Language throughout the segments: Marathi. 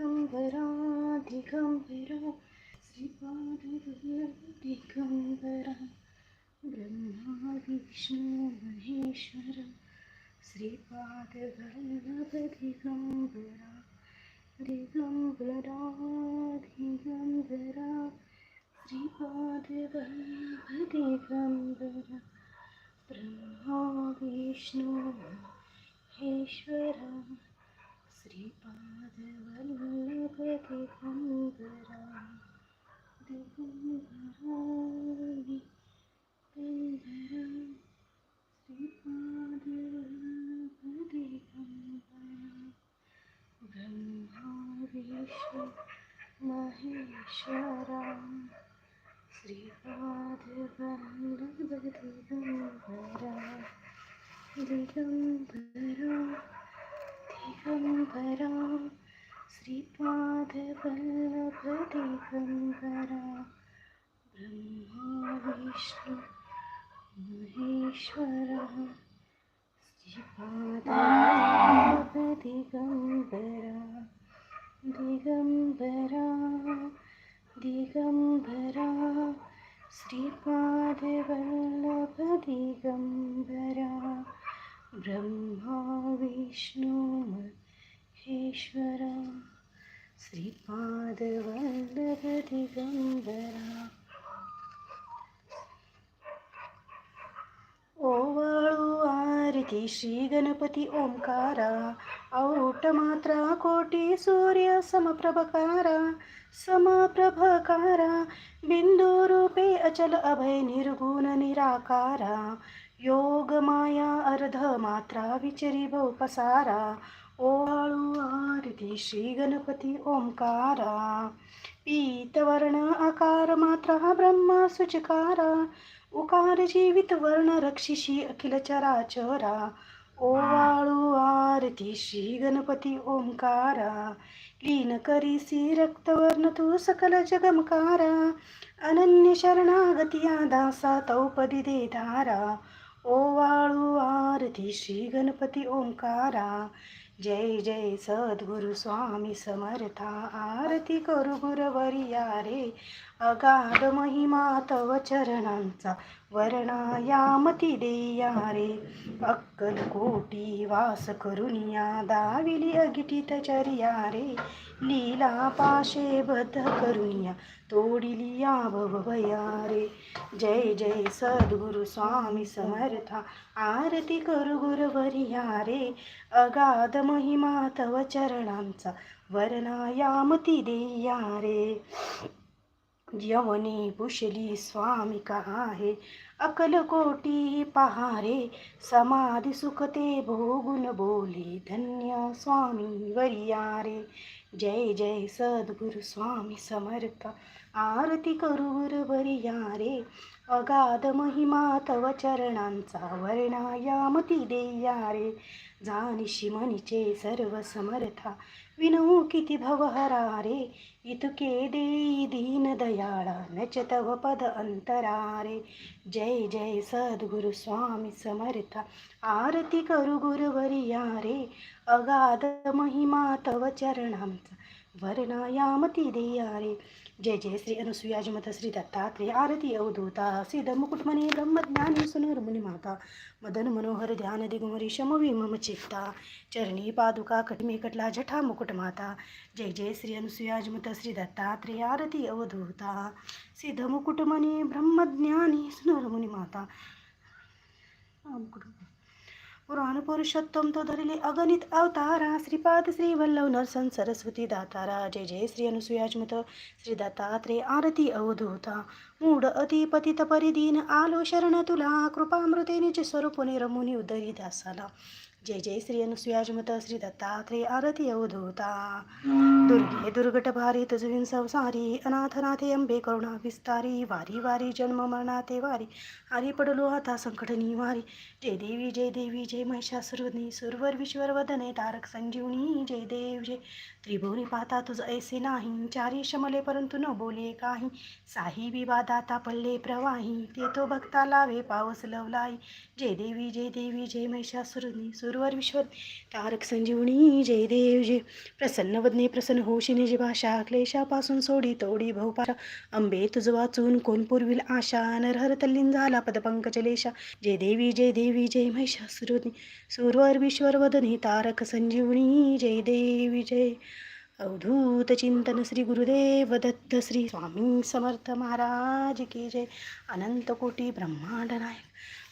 दिगंबरा दिगंबरा श्रीपाद दिगंबरा ब्रह्मा विष्णू महेश्वर श्रीपाद वल्लभ दिगंबरा दिगंबरा दिगंबरा श्रीपाद वल्लभ दिगंबरा ब्रह्मा विष्णू महेश्वरा श्रीपाद वल्लभ दिगंबरा दिगंबरा दिगंबरा श्रीपाद वल्लभ दिगंबरा ब्रह्मा विष्णू महेश्वरा श्रीपाद वल्लभ दिगंबरा दिगंबरा दिगंबरा श्रीपाद वल्लभ दिगंबरा ब्रह्मा विष्णू महेश्वरा श्रीपाद वल्लभ दिगंबरा दिगंबरा दिगंबरा श्रीपाद वल्लभ दिगंबरा ब्रह्मा विष्णु महेश्वरा श्रीपादवल्लभदिगम्बरा वल्लभ आरती श्री गणपती ओंकारा। औट मात्रा कोटी सूर्य समप्रभकारा समप्रभकारा बिंदू अचल अभय निर्गुण निराकारा योग माया अर्ध मात्रा विचरी भव ओवाळू आरती श्री गणपती ओंकारा पीतवर्ण आकार मात्रा ब्रह्मा सुचकारा उकार जीवित वर्ण रक्षिषी अखिल चराचरा ओवाळू आरती श्री गणपती ओंकारा लीन करीसी रक्तवर्ण तू सकल जगमकारा अनन्य शरणागतिया दासा तौपदी दे धारा ओवाळू आरती श्री गणपती ओंकारा जय जय सद्गुरु स्वामी समर्था आरती करू गुरवरिया रे अगाध महिमा तव चरणांचा वर्णायामती देया रे अक्कल कोटी वास करुनिया दाविली अगिटीत चर्या रे लीला पाशे बद्ध करुनिया तोडिली या भवभया रे जय जय सद्गुरु स्वामी समर्था आरती करू गुरवरिया रे अगाध महिमा तव चरणांचा वर्णायामती देया रे यवनी पुशली स्वामिका आहे अकलकोटी पहारे समाधी सुखते भोगुन बोले धन्य स्वामी वरिया रे जय जय सद्गुरु स्वामी समर्थ आरती करूर वरिया रे अगाध महिमा तव चरणांचा वर्णायामती देया रे जानिशी मनीचे सर्व समर्था विनू किती भवहरा रे इतके देई दीन दयाळा नच तव पद अंतरा रे जय जय सद्गुरु स्वामी समर्था. आरती करू गुरुवरिया रे अगाध महिमा तव चरणांचा. वर्णायामती देया रे जय जय श्री अनुसुयाजमत श्री दत्तात्रेय आरती अवधूता। सिद्ध मुकुटमणी ब्रह्मज्ञानी सुनरमुनी माता। मदन मनोहर ध्यान दिगुमरी शमवी मम चित्ता। चरणी पादुका कटमी कटला जठा मुकुट माता। जय जय श्री अनुसुयाजमत श्री दत्तात्रेय आरती अवधूता। सिद्ध मुकुटमणी ब्रह्मज्ञानी सुनरमुनी माता। मुकुट पुराण पुरुषोत्तम तो धरिले अगणित अवतारा श्रीपाद श्री वल्लभ नरसन सरस्वती दातारा जय जय श्री अनुसुयाजमत श्री दत्तात्रे आरती अवधूता। मूढ अति पतित परिदीन आलो शरण तुला कृपामृते निज स्वरूप रमुनी उदरी दासाला। जय जय श्री अनुसुयाजमत श्री दत्तात्रेय आरती अवधूता दुर्गे दुर्गट भारी तुझविन संसारी अनाथनाथे अंबे करुणा विस्तारी वारी वारी जन्म मरणाते वारी आरी पडलो आता संकट निवारी जय देवी जय देवी जय महिषासुरवदनी सुरवर विश्वर वदने तारक संजीवनी जय देव जय त्रिभुवनी पाहता तुझ ऐसे नाही चारी शमले परंतु न बोले काही साही विवादाता पल्ले प्रवाही ते तो भक्ता लावे पावस लवलाई जय देवी जय देवी जय महिषासुरनी सुर सुरवर विश्वर तारक संजीवनी जय देव जय प्रसन्न वदने प्रसन्न होशिने जे भाषा क्लेशापासून सोडी तोडी भाऊपाशा अंबे तुझ वाचून कोण पुरविल आशा? नरहर तल्लीन झाला पदपंकजलेशा जय देवी जय देवी जय महिषासुरवदनी सुरवर विश्वर वदने तारक संजीवनी जय देवी जय. अवधूत चिंतन श्री गुरुदेव दत्त श्री स्वामी समर्थ महाराज की जय. अनंत कोटी ब्रह्मांड नायक.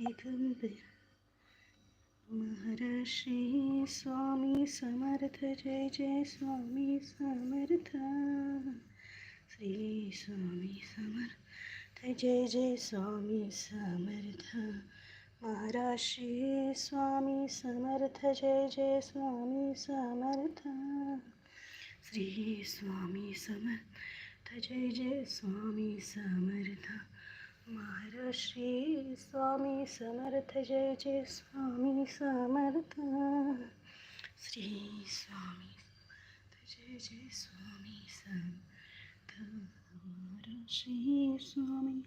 दिगंबर महर्षी स्वामी समर्थ जय जय स्वामी समर्थ. श्री स्वामी समर्थ जय जय स्वामी समर्थ. महर्षी स्वामी समर्थ जय जय स्वामी समर्थ. श्री स्वामी समर्थ जय जय स्वामी समर्थ. श्री स्वामी समर्थ जय जय स्वामी समर्थ. श्री स्वामी समर्थ जय जय स्वामी समर्थ. श्री स्वामी.